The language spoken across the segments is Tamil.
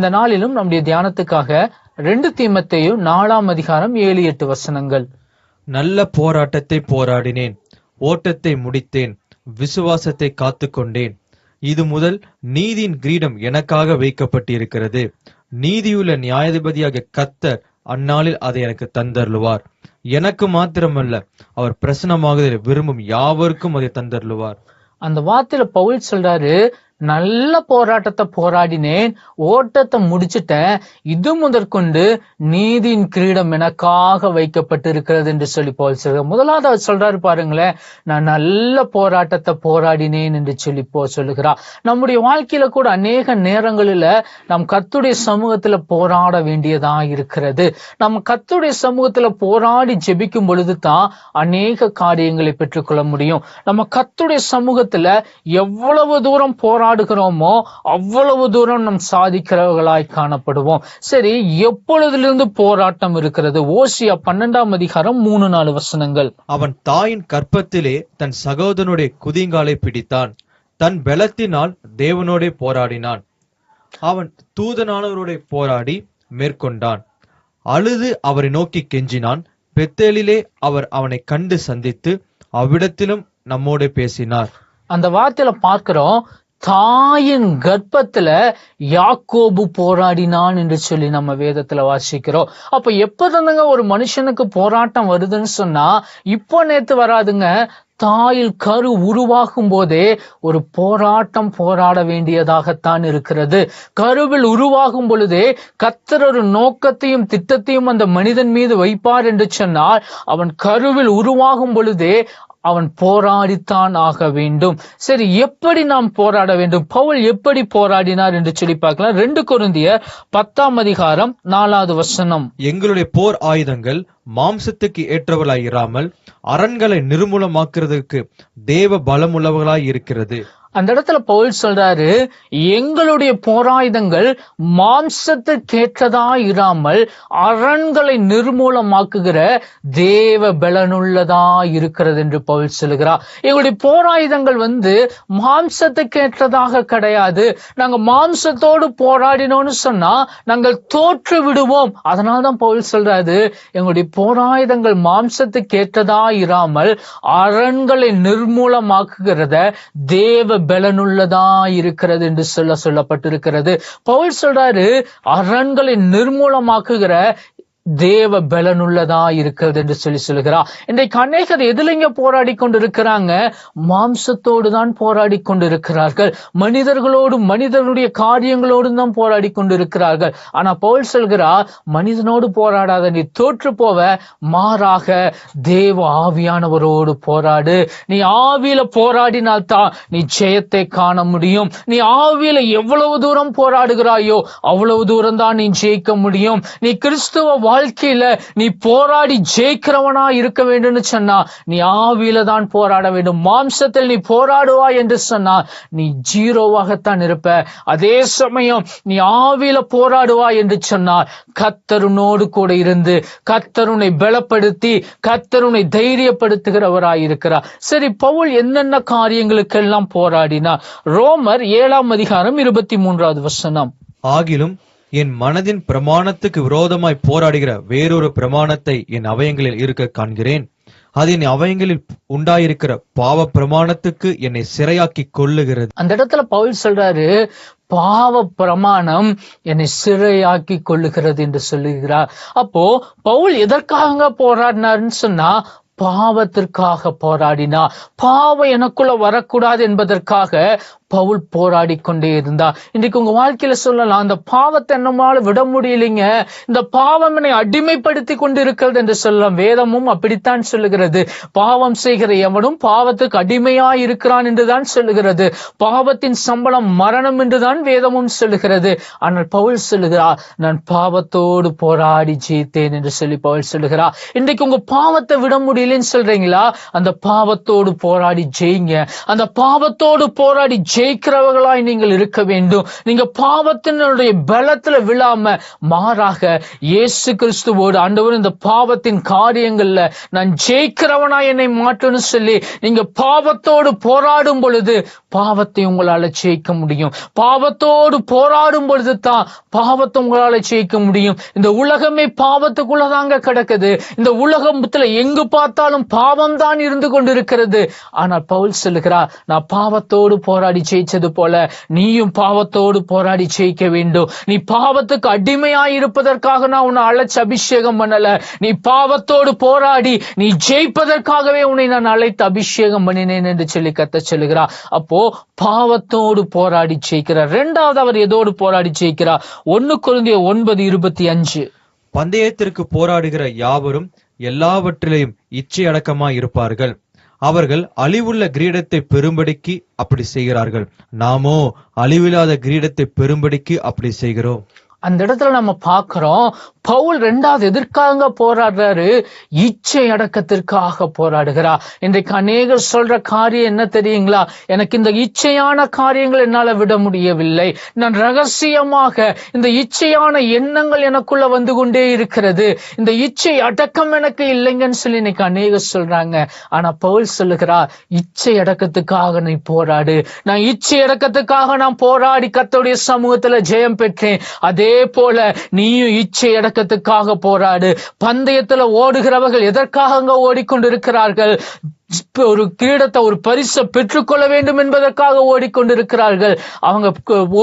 இந்த நாளிலும் நம்முடைய தியானத்துக்காக ரெண்டு தீமத்தையும் நாலாம் அதிகாரம் ஏழு எட்டு வசனங்கள். நல்ல போராட்டத்தை போராடினேன் ஓட்டத்தை முடித்தேன் விசுவாசத்தை காத்துக்கொண்டேன். இது முதல் நீதியின் கிரீடம் எனக்காக வைக்கப்பட்டிருக்கிறது. நீதியுள்ள நியாயாதிபதியாக கத்தர் அந்நாளில் அதை எனக்கு தந்தருளுவார். எனக்கு மாத்திரமல்ல அவர் பிரசனமாக விரும்பும் யாவருக்கும் அதை தந்தருளுவார். அந்த வார்த்தையில பவுல் சொல்றாரு நல்ல போராட்டத்தை போராடினேன் ஓட்டத்தை முடிச்சுட்டேன். இது முதற்கொண்டு நீதியின் கிரீடம் எனக்காக வைக்கப்பட்டிருக்கிறது என்று சொல்லி போல் சொல்ற முதலாவது அவர் சொல்றாரு பாருங்களேன் நான் நல்ல போராட்டத்தை போராடினேன் என்று சொல்லி போ சொல்லுகிறார். நம்முடைய வாழ்க்கையில கூட அநேக நேரங்களில நம் கத்துடைய சமூகத்துல போராட வேண்டியதா இருக்கிறது. நம்ம கத்துடைய சமூகத்துல போராடி ஜெபிக்கும் பொழுது தான் அநேக காரியங்களை பெற்றுக்கொள்ள முடியும். நம்ம கத்துடைய சமூகத்துல எவ்வளவு தூரம் போராடுகிறோமோ அவ்வளவு தூரம் நம் சாதிக்கிறவர்களாய் காணப்படுவோம். சரி எப்பொழுதிலிருந்து போராட்டம் இருக்கிறது? ஓசியா பன்னெண்டாம் அதிகாரம் மூணு நாலு வசனங்கள். அவன் தாயின் கற்பத்திலே தன் சகோதரனுடைய குதிங்காலை பிடித்தான். தன் பலத்தினால் தேவனோடே போராடினான். அவன் தூதனானவரோட போராடி மேற்கொண்டான். அழுது அவரை நோக்கி கெஞ்சினான். பெத்தேலிலே அவர் அவனை கண்டு சந்தித்து அவ்விடத்திலும் நம்மோட பேசினார். அந்த வார்த்தையில பார்க்கிறோம் தாயின் கர்ப்பத்துல யாக்கோபு போராடினான் என்று சொல்லி நம்ம வேதத்துல வாசிக்கிறோம். அப்ப எப்பதானுங்க ஒரு மனுஷனுக்கு போராட்டம் வருதுன்னு சொன்னா இப்போ நேத்து வராதுங்க தாயில் கரு உருவாகும் போதே ஒரு போராட்டம் போராட வேண்டியதாகத்தான் இருக்கிறது. கருவில் உருவாகும் பொழுதே கத்தர் ஒரு நோக்கத்தையும் திட்டத்தையும் அந்த மனிதன் மீது வைப்பார் என்று சொன்னால் அவன் கருவில் உருவாகும் பொழுதே அவன் போராடித்தான் ஆக வேண்டும். சரி எப்படி நாம் போராட வேண்டும்? பவுல் எப்படி போராடினார் என்று சொல்லி பார்க்கலாம். ரெண்டு குருந்திய பத்தாம் அதிகாரம் நாலாவது வசனம். எங்களுடைய போர் ஆயுதங்கள் மாம்சத்துக்கு ஏற்றவர்களாய் இராமல் அரண்களை நிர்மூலமாக்குறதுக்கு தேவ பலமுள்ளவர்களாய் இருக்கிறது. அந்த இடத்துல பவுல் சொல்றாரு எங்களுடைய போராயுதங்கள் மாம்சத்துக்கேற்றதா இராமல் அரண்களை நிர்மூலமாக்குகிற தேவ பலனுள்ளதா இருக்கிறது என்று பவுல் சொல்லுகிறார். எங்களுடைய போராயுதங்கள் வந்து மாம்சத்துக்கேற்றதாக கிடையாது. நாங்க மாம்சத்தோடு போராடினோம்னு சொன்னா நாங்கள் தோற்று விடுவோம் அதனால்தான் பவுல் சொல்றாரு எங்களுடைய போராயுதங்கள் மாம்சத்துக்கேற்றதா இராமல் அரண்களை நிர்மூலமாக்குகிறத தேவ பலனுள்ளதா இருக்கிறது என்று சொல்ல சொல்லப்பட்டிருக்கிறது. பவுல் சொல்றாரு அரண்களை நிர்மூலமாக்குகிற தேவ பலனுள்ளதா இருக்கிறது என்று சொல்லி சொல்லுகிறார். இன்றைக்கு அநேகர் எதுலைங்க போராடி கொண்டிருக்கிறாங்க? மாம்சத்தோடு தான் போராடி கொண்டிருக்கிறார்கள். மனிதர்களோடு மனிதர்களுடைய காரியங்களோடு தான் போராடி கொண்டிருக்கிறார்கள். ஆனா பவுல் சொல்கிறார் மனிதனோடு போராடாத நீ தோற்று போவ மாறாக தேவ ஆவியானவரோடு போராடு. நீ ஆவியில போராடினால்தான் நீ ஜெயத்தை காண முடியும். நீ ஆவியில எவ்வளவு தூரம் போராடுகிறாயோ அவ்வளவு தூரம் தான் நீ ஜெயிக்க முடியும். நீ கிறிஸ்துவ வாழ் வாழ்க்கையில நீ போராடி ஜெயிக்கிறவனா இருக்க வேண்டும்னு சொன்னா நீ ஆவியில தான் போராட வேண்டும். மாம்சத்தில் நீ போராடுவாய் என்று சொன்னா நீ ஜீரோவாகத்தான் இருப்ப. அதே சமயம் நீ ஆவியில போராடுவாய் என்று சொன்னால் கத்தருனோடு கூட இருந்து கத்தருனை பலப்படுத்தி கத்தருனை தைரியப்படுத்துகிறவராய் இருக்கிறார். சரி பவுல் என்னென்ன காரியங்களுக்கெல்லாம் போராடினார்? ரோமர் ஏழாம் அதிகாரம் இருபத்தி மூன்றாவது வசனம். ஆகிலும் என் மனதின் பிரமாணத்துக்கு விரோதமாய் போராடுகிற வேறொரு பிரமாணத்தை என் அவயங்களில் இருக்க காண்கிறேன். அது என் அவயங்களில் உண்டாயிருக்கிற பாவ பிரமாணத்துக்கு என்னை சிறையாக்கி கொள்ளுகிறது அந்த இடத்துல பவுல் சொல்றாரு பாவ பிரமாணம் என்னை சிறையாக்கி கொள்ளுகிறது என்று சொல்லுகிறார். அப்போ பவுல் எதற்காக போராடினார்னு சொன்னா பாவத்திற்காக போராடினா பாவம் எனக்குள்ள வரக்கூடாது என்பதற்காக பவுல் போராடி கொண்டே இருந்தார். இன்றைக்கு உங்க வாழ்க்கையில சொல்லலாம் அந்த பாவத்தை நம்மால விட முடியலைங்க. இந்த பாவம் என்னை அடிமைப்படுத்தி கொண்டு இருக்கிறது என்று சொல்லலாம். வேதமும் அப்படித்தான் சொல்லுகிறது. பாவம் செய்கிற எவனும் பாவத்துக்கு அடிமையா இருக்கிறான் என்றுதான் சொல்லுகிறது. பாவத்தின் சம்பளம் மரணம் என்றுதான் வேதமும் சொல்லுகிறது. ஆனால் பவுல் சொல்லுகிறார் நான் பாவத்தோடு போராடி ஜெயித்தேன் என்று சொல்லி பவுல் சொல்லுகிறார். இன்றைக்கு உங்க பாவத்தை விட முடியலன்னு சொல்றீங்களா? அந்த பாவத்தோடு போராடி ஜெயிங்க. அந்த பாவத்தோடு போராடி ஜெயிக்கிறவர்களாய் நீங்கள் இருக்க வேண்டும். நீங்க பாவத்தினுடைய பலத்துல விழாம மாறாக இயேசு கிறிஸ்துவோடு ஆண்டவர் இந்த பாவத்தின் காரியங்கள்ல நான் ஜெயிக்கிறவனா என்னை மாற்றணும்னு சொல்லி நீங்க பாவத்தோடு போராடும் பொழுது பாவத்தை உங்களால ஜெயிக்க முடியும். பாவத்தோடு போராடும் பொழுது தான் பாவத்தை உங்களால ஜெயிக்க முடியும். இந்த உலகமே பாவத்துக்குள்ளதாங்க கிடக்குது. இந்த உலகத்துல எங்கு பார்த்தாலும் பாவம் தான் இருந்து கொண்டிருக்கிறது. ஆனால் பவுல் சொல்லுகிறார் நான் பாவத்தோடு போராடி ஜெயிச்சது போல நீயும் பாவத்தோடு போராடி ஜெயிக்க வேண்டும். நீ பாவத்துக்கு அடிமையாய் இருப்பதற்காக நான் உன்னை அழைச்சு அபிஷேகம் பண்ணல. நீ பாவத்தோடு போராடி நீ ஜெயிப்பதற்காகவே உன்னை நான் அழைத்து அபிஷேகம் பண்ணினேன் என்று சொல்லி கத்த சொல்லுகிறார். அப்போ பாவத்தோடு போராடி ஜெயிக்கிறார். இரண்டாவது அவர் எதோடு போராடி ஜெயிக்கிறார்? ஒன்னு குருந்திய ஒன்பது இருபத்தி அஞ்சு. பந்தயத்திற்கு போராடுகிற யாவரும் எல்லாவற்றிலையும் இச்சை அடக்கமாய் இருப்பார்கள். அவர்கள் அழிவுள்ள கிரீடத்தை பெறும்படிக்கு அப்படி செய்கிறார்கள். நாமோ அழிவில்லாத கிரீடத்தை பெறும்படிக்கு அப்படி செய்கிறோம். அந்த இடத்துல நம்ம பார்க்கிறோம் பவுல் ரெண்டாவது எதற்காக போராடுறாரு. இச்சை அடக்கத்திற்காக போராடுகிறார் இன்றைக்கு அநேகர் சொல்ற காரியம் என்ன தெரியுங்களா? எனக்கு இந்த இச்சையான காரியங்கள் என்னால விட முடியவில்லை. நான் ரகசியமாக இந்த இச்சையான எண்ணங்கள் எனக்குள்ள வந்து கொண்டே இருக்கிறது. இந்த இச்சை அடக்கம் எனக்கு இல்லைங்கன்னு சொல்லி இன்னைக்கு அநேகர் சொல்றாங்க. ஆனா பவுல் சொல்லுகிறார் இச்சை அடக்கத்துக்காக நீ போராடு. நான் இச்சை அடக்கத்துக்காக நான் போராடி கத்தோடைய சமூகத்துல ஜெயம் பெற்றேன். அதே போல நீயும் இச்சை அடக்க அடக்கத்துக்காக போராடு. பந்தயத்துல ஓடுகிறவர்கள் எதற்காக அங்க ஓடிக்கொண்டிருக்கிறார்கள்? ஒரு கிரீடத்தை ஒரு பரிசை பெற்றுக்கொள்ள வேண்டும் என்பதற்காக ஓடிக்கொண்டிருக்கிறார்கள். அவங்க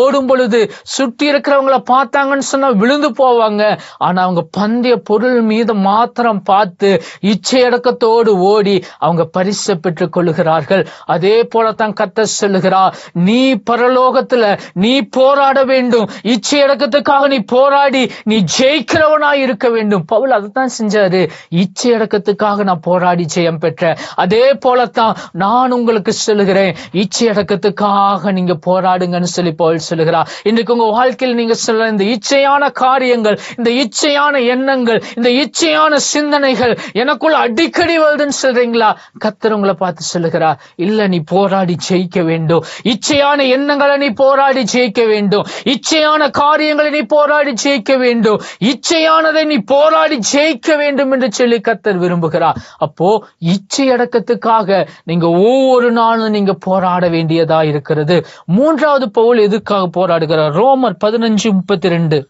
ஓடும் பொழுது சுற்றி இருக்கிறவங்கள பார்த்தாங்கன்னு சொன்னா விழுந்து போவாங்க. ஆனா அவங்க பந்தய பொருள் மீது மாத்திரம் பார்த்து இச்சை அடக்கத்தோடு ஓடி அவங்க பரிசை பெற்றுக் கொள்ளுகிறார்கள் அதே போலத்தான் கத்த சொல்லுகிறார் நீ பரலோகத்துல நீ போராட வேண்டும். இச்சை அடக்கத்துக்காக நீ போராடி நீ ஜெயிக்கிறவனாய் இருக்க வேண்டும். பவுல் அதைத்தான் செஞ்சாரு. இச்சை அடக்கத்துக்காக நான் போராடி ஜெயம் பெற்ற அதே போலத்தான் நான் உங்களுக்கு சொல்லுகிறேன். இச்சை அடக்கத்துக்காக நீங்க போராடுங்கன்னு சொல்லி போல் சொல்லுகிறார். இன்றைக்கு உங்க வாழ்க்கையில் நீங்க சொல்ல இந்த இச்சையான காரியங்கள் இந்த இச்சையான எண்ணங்கள் இந்த இச்சையான சிந்தனைகள் எனக்குள்ள அடிக்கடி வருதுன்னு சொல்றீங்களா? கத்தர் உங்களை பார்த்து சொல்லுகிறார் இல்ல நீ போராடி ஜெயிக்க வேண்டும். இச்சையான எண்ணங்களை நீ போராடி ஜெயிக்க வேண்டும். இச்சையான காரியங்களை நீ போராடி ஜெயிக்க வேண்டும். இச்சையானதை நீ போராடி ஜெயிக்க வேண்டும் என்று சொல்லி கத்தர் விரும்புகிறார். அப்போ இச்சை அடக்கத்துக்காக நீங்க ஒவ்வொரு நாளும் நீங்க போராட வேண்டியதா இருக்கிறது. மூன்றாவது பவுல் எதுக்காக போராடுகிறார்? ரோமர் பதினஞ்சு முப்பத்தி ரெண்டு.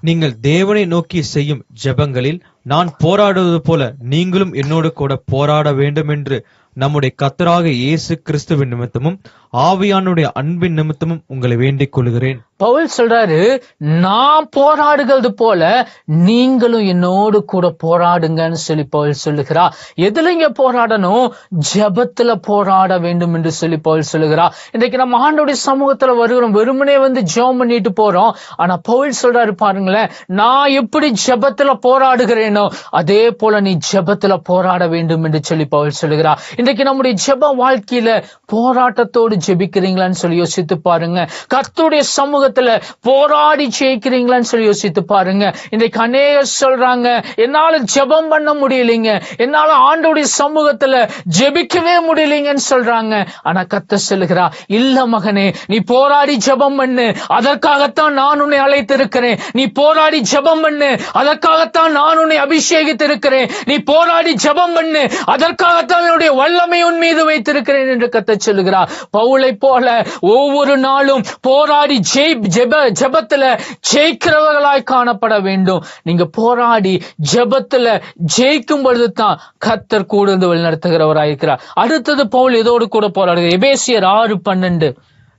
நீங்கள் தேவனை நோக்கி செய்யும் ஜெபங்களில் நான் போராடுவது போல நீங்களும் என்னோடு கூட போராட வேண்டும் என்று நம்முடைய கத்தராக இயேசு கிறிஸ்துவின் நிமித்தமும் ஆவியானுடைய அன்பின் நிமித்தமும் உங்களை வேண்டிக் கொள்கிறேன். பவுல் சொல்றாரு நான் போராடுகிறது போல நீங்களும் என்னோடு கூட போராடுங்கன்னு சொல்லி பவுல் சொல்லுகிறா எதுல இங்க போராடணும்? ஜெபத்துல போராட வேண்டும் என்று சொல்லி பவுல் சொல்லுகிறா இன்றைக்கு நம்ம ஆண்டோடைய சமூகத்துல வருகிறோம். வெறுமனே வந்து ஜெபம் பண்ணிட்டு போறோம். ஆனா பவுல் சொல்றாரு பாருங்களேன் நான் எப்படி ஜெபத்துல போராடுகிறேன் அதே போல நீ ஜெபத்துல போராட வேண்டும் என்று சொல்லி பவுல் சொல்லுகிறார். இன்றைக்கு நம்முடைய ஜெப வாழ்க்கையில போராட்டத்தோடு ஜெபிக்கிறீங்களான்னு சொல்லி யோசித்து பாருங்க. கர்த்துடைய சமூகத்துல போராடி ஜெயிக்கிறீங்களான்னு சொல்லி யோசித்து பாருங்க. இன்றைக்கு அநேகர் சொல்றாங்க என்னால ஜெபம் பண்ண முடியலைங்க. என்னால ஆண்டோடைய சமூகத்துல ஜெபிக்கவே முடியலைங்கன்னு சொல்றாங்க. ஆனா கத்த சொல்லுகிறா இல்ல மகனே நீ போராடி ஜெபம் பண்ணு. அதற்காகத்தான் நான் உன்னை அழைத்திருக்கிறேன். நீ போராடி ஜெபம் பண்ணு. அதற்காகத்தான் நான் உன்னை அபிஷேகித்திருக்கிறேன். நீ போராடி ஜபம் பண்ணு. அதற்காகத்தான் என்னுடைய வல்லமை உன் மீது வைத்திருக்கிறேன் என்று கத்த சொல்லுகிறார். பவுளை போல ஒவ்வொரு நாளும் போராடி ஜெய் ஜெப ஜபத்துல ஜெயிக்கிறவர்களாய் காணப்பட வேண்டும். நீங்க போராடி ஜபத்துல ஜெயிக்கும் பொழுது தான் கத்தர் கூட இருந்து வழிநடத்துகிறவராயிருக்கிறார் அடுத்தது பவுல் இதோடு கூட போராடுகிறார். எபேசியர் ஆறு பன்னெண்டு.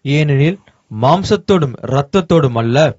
ஏனெனில் மாம்சத்தோடும் இரத்தத்தோடும் அல்ல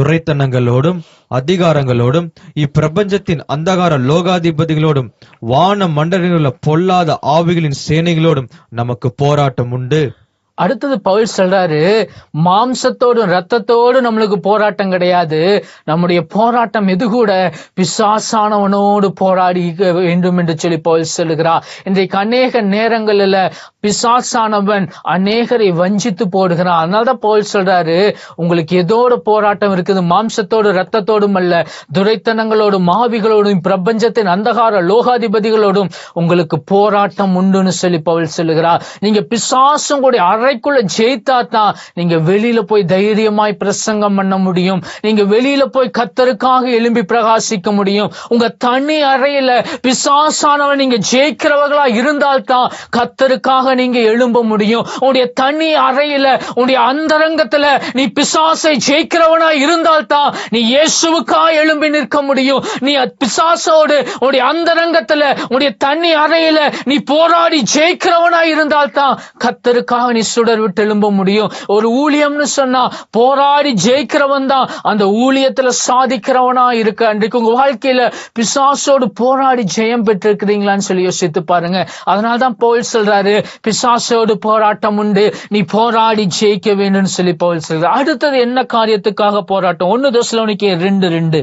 துறைத்தனங்களோடும் அதிகாரங்களோடும் இப்பிரபஞ்சத்தின் அந்தகார லோகாதிபதிகளோடும் வான மண்டலங்களில் பொல்லாத ஆவிகளின் சேனைகளோடும் நமக்கு போராட்டம் உண்டு. அடுத்தது பவுல் சொல்றாரு மாம்சத்தோடும் ரத்தத்தோடும் நம்மளுக்கு போராட்டம் கிடையாது. நம்முடைய போராட்டம் எது கூட? பிசாசானவனோடு போராடி வேண்டும் என்று சொல்லி பவுல் சொல்லுகிறார். இன்றைக்கு அநேக நேரங்களில் பிசாசானவன் அநேகரை வஞ்சித்து போடுகிறான். அதனாலதான் பவுல் சொல்றாரு உங்களுக்கு எதோட போராட்டம் இருக்குது? மாம்சத்தோடு ரத்தத்தோடும் அல்ல. துரைத்தனங்களோடும் மாவிகளோடும் பிரபஞ்சத்தின் அந்தகார லோகாதிபதிகளோடும் உங்களுக்கு போராட்டம் உண்டுன்னு சொல்லி பவுல் சொல்லுகிறார். நீங்க பிசாசும் கூட அறைக்குள்ள ஜெயித்தா தான் நீங்க வெளியில போய் தைரியமாய் பிரசங்கம் பண்ண முடியும். நீங்க வெளியில போய் கத்தருக்காக எழும்பி பிரகாசிக்க முடியும். உங்க தனி அறையில பிசாசானவன் நீங்க ஜெயிக்கிறவர்களா இருந்தால்தான் கத்தருக்காக நீங்க எழும்ப முடியும். உன்னுடைய தனி அறையில உன்னுடைய அந்தரங்கத்துல நீ பிசாசை ஜெயிக்கிறவனா இருந்தால்தான் நீ இயேசுவுக்கா எழும்பி நிற்க முடியும். நீ பிசாசோடு உன்னுடைய அந்தரங்கத்துல உன்னுடைய தனி அறையில நீ போராடி ஜெயிக்கிறவனா இருந்தால்தான் கத்தருக்காக நீ சுடர் விட்டு எழும்ப முடியும். ஒரு ஊழியம்னு சொன்னா போராடி ஜெயிக்கிறவன் தான். அந்த ஊழியத்துல சாதிக்கிறவனா இருக்க அன்றைக்கு உங்க வாழ்க்கையில பிசாசோடு போராடி ஜெயம் பெற்றிருக்கிறீங்களான்னு சொல்லி யோசித்து பாருங்க. அதனால தான் பவுல் சொல்றாரு பிசாசோடு போராட்டம் உண்டு. நீ போராடி ஜெயிக்க வேண்டும்னு சொல்லி பவுல் சொல்றாரு. அடுத்தது என்ன காரியத்துக்காக போராட்டம்? ஒன்னு தோசலோனிக்கு ரெண்டு ரெண்டு.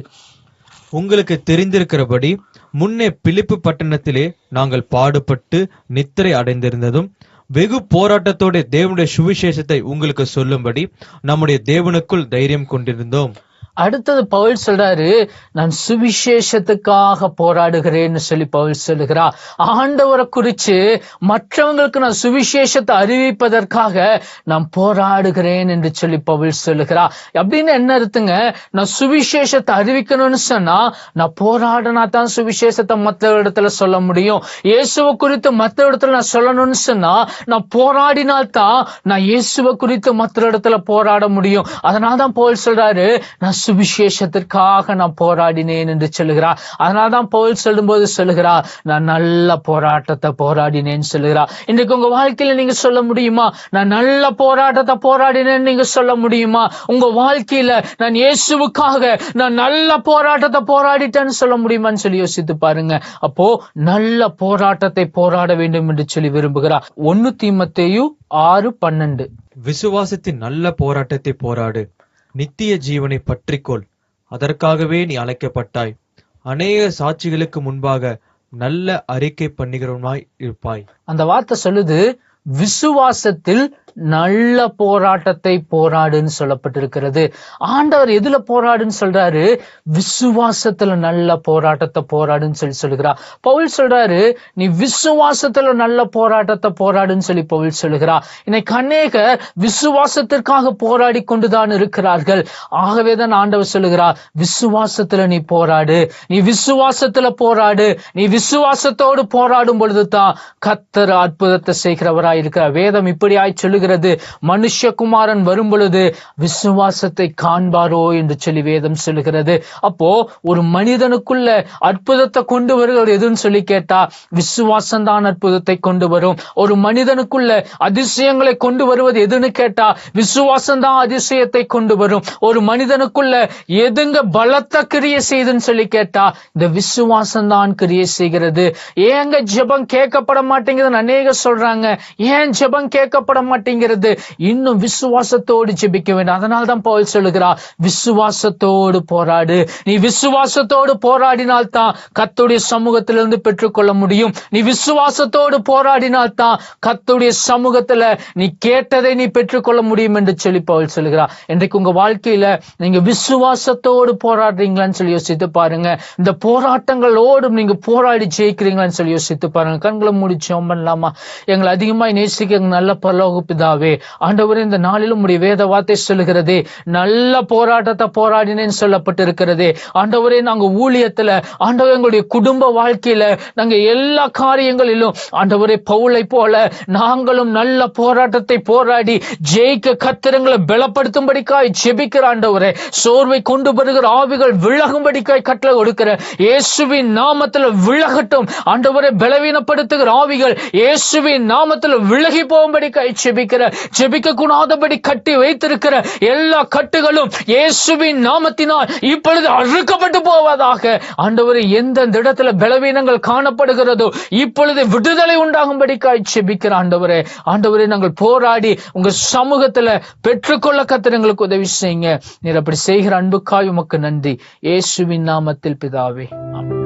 உங்களுக்கு தெரிந்திருக்கிறபடி முன்னே பிலிப்பு பட்டணத்திலே நாங்கள் பாடுபட்டு நித்திரை அடைந்திருந்ததும் வெகு போராட்டத்தோட தேவனுடைய சுவிசேஷத்தை உங்களுக்கு சொல்லும்படி நம்முடைய தேவனுக்குள் தைரியம் கொண்டிருந்தோம். அடுத்தது பவுல் சொல்றாரு நான் சுவிசேஷத்துக்காக போராடுகிறேன்னு சொல்லி பவுல் சொல்லுகிறா ஆண்டவரை குறிச்சு மற்றவங்களுக்கு நான் சுவிசேஷத்தை அறிவிப்பதற்காக நான் போராடுகிறேன் என்று சொல்லி பவுல் சொல்லுகிறா அப்படின்னு என்ன இருக்குங்க நான் சுவிசேஷத்தை அறிவிக்கணும்னு சொன்னா நான் போராடினா தான் சுவிசேஷத்தை மற்ற இடத்துல சொல்ல முடியும். இயேசுவை குறித்து மற்ற இடத்துல நான் சொல்லணும்னு சொன்னா நான் போராடினால்தான் நான் இயேசுவை குறித்து மற்ற இடத்துல போராட முடியும். அதனால தான் பவுல் சொல்றாரு நான் சுவிசேஷத்திற்காக நான் போராடினேன் என்று சொல்லுகிறா அதனால்தான் போல் பவுல் சொல்லும்போது சொல்லுகிறா நான் நல்ல போராட்டத்தை போராடினேன்னு சொல்லுகிறா இன்றைக்கு உங்க வாழ்க்கையில நீங்க சொல்ல முடியுமா? நான் நல்ல போராட்டத்தை போராடினேன்னு நீங்க சொல்ல முடியுமா? உங்க வாழ்க்கையில நான் இயேசுவுக்காக நான் நல்ல போராட்டத்தை போராடிட்டேன்னு சொல்ல முடியுமான்னு சொல்லி யோசித்து பாருங்க. அப்போ நல்ல போராட்டத்தை போராட வேண்டும் என்று சொல்லி விரும்புகிறா ஒன்னு தீமத்தையும் ஆறு பன்னெண்டு. விசுவாசத்தின் நல்ல போராட்டத்தை போராடு. நித்திய ஜீவனை பற்றிக்கொள். அதற்காகவே நீ அழைக்கப்பட்டாய். அநேக சாட்சிகளுக்கு முன்பாக நல்ல அறிக்கை பண்ணுகிறவனாய் இருப்பாய். அந்த வார்த்தை சொல்லுது விசுவாசத்தில் நல்ல போராட்டத்தை போராடுன்னு சொல்லப்பட்டிருக்கிறது. ஆண்டவர் எதுல போராடுன்னு சொல்றாரு? விசுவாசத்துல நல்ல போராட்டத்தை போராடுன்னு சொல்லி சொல்லுகிறா பவுல் சொல்றாரு நீ விசுவாசத்துல நல்ல போராட்டத்தை போராடுன்னு சொல்லி பவுல் சொல்லுகிறா இன்னைக்கு அநேகர் விசுவாசத்திற்காக போராடி கொண்டுதான் இருக்கிறார்கள். ஆகவேதான் ஆண்டவர் சொல்லுகிறா விசுவாசத்துல நீ போராடு. நீ விசுவாசத்துல போராடு. நீ விசுவாசத்தோடு போராடும் பொழுது தான் கத்தர் அற்புதத்தை செய்கிறவராய் இருக்கிறார் வேதம் சொல்லு சொல்லுகிறது. மனுஷகுமாரன் வரும் பொழுது விசுவாசத்தை காண்பாரோ? என்று சொல்லி வேதம் சொல்லுகிறது. அப்போ ஒரு மனிதனுக்குள்ள அற்புதத்தை கொண்டு வருகிறது எதுன்னு சொல்லி கேட்டா விசுவாசம் தான் அற்புதத்தை கொண்டு வரும். ஒரு மனிதனுக்குள்ள அதிசயங்களை கொண்டு வருவது எதுன்னு கேட்டா விசுவாசம் தான் அதிசயத்தை கொண்டு வரும். ஒரு மனிதனுக்குள்ள எதுங்க பலத்த கிரியை செய்துன்னு சொல்லி கேட்டா இந்த விசுவாசம் தான் கிரியை செய்கிறது. ஏங்க ஜெபம் கேட்கப்பட மாட்டேங்குதுன்னு அநேக சொல்றாங்க. ஏன் ஜெபம் கேட்கப்பட அப்படிங்கிறது இன்னும் விசுவாசத்தோடு ஜெபிக்க வேண்டும். அதனால தான் பவுல் சொல்லுகிறா விசுவாசத்தோடு போராடு. நீ விசுவாசத்தோடு போராடினால் தான் கத்துடைய சமூகத்திலிருந்து பெற்றுக்கொள்ள முடியும். நீ விசுவாசத்தோடு போராடினால் தான் கத்துடைய சமூகத்துல நீ கேட்டதை நீ பெற்றுக்கொள்ள முடியும் என்று சொல்லி பவுல் சொல்லுகிறா இன்றைக்கு உங்க வாழ்க்கையில நீங்க விசுவாசத்தோடு போராடுறீங்களான்னு சொல்லி யோசித்து பாருங்க. இந்த போராட்டங்களோடும் நீங்க போராடி ஜெயிக்கிறீங்களான்னு சொல்லி யோசித்து பாருங்க. கண்களை முடிச்சோம் பண்ணலாமா? எங்களை அதிகமாக நேசிக்க நல்ல பரலோகப்பு பிதாவே ஆண்டவரே இந்த நாளிலும் உடைய வேத வார்த்தை சொல்லுகிறது நல்ல போராட்டத்தை போராடினேன்னு சொல்லப்பட்டிருக்கிறது. ஆண்டவரே நாங்க ஊழியத்துல ஆண்டவர் எங்களுடைய குடும்ப வாழ்க்கையில நாங்க எல்லா காரியங்களிலும் ஆண்டவரே பவுலை போல நாங்களும் நல்ல போராட்டத்தை போராடி ஜெயிக்க கத்திரங்களை பலப்படுத்தும்படிக்காய் ஜெபிக்கிற ஆண்டவரே சோர்வை கொண்டு வருகிற ஆவிகள் விலகும்படிக்காய் கட்டளை கொடுக்கிற இயேசுவின் நாமத்துல விலகட்டும். ஆண்டவரை பலவீனப்படுத்துகிற ஆவிகள் இயேசுவின் நாமத்துல விலகி போகும்படிக்காய் ஜெபிக்கிற ஜெபிக்க கூடாதபடி கட்டி வைத்திருக்கிற எல்லா கட்டுகளும் இயேசுவின் நாமத்தினால் இப்பொழுது அறுக்கப்பட்டு போவதாக. ஆண்டவர் எந்தெந்த இடத்துல பலவீனங்கள் காணப்படுகிறதோ இப்பொழுது விடுதலை உண்டாகும்படிக்காய் ஜெபிக்கிற ஆண்டவரே. ஆண்டவரே நாங்கள் போராடி உங்க சமூகத்துல பெற்றுக்கொள்ள கத்திர எங்களுக்கு உதவி செய்யுங்க. நீர் அப்படி செய்கிற அன்புக்காய் உமக்கு நன்றி. இயேசுவின் நாமத்தில் பிதாவே. ஆமென்.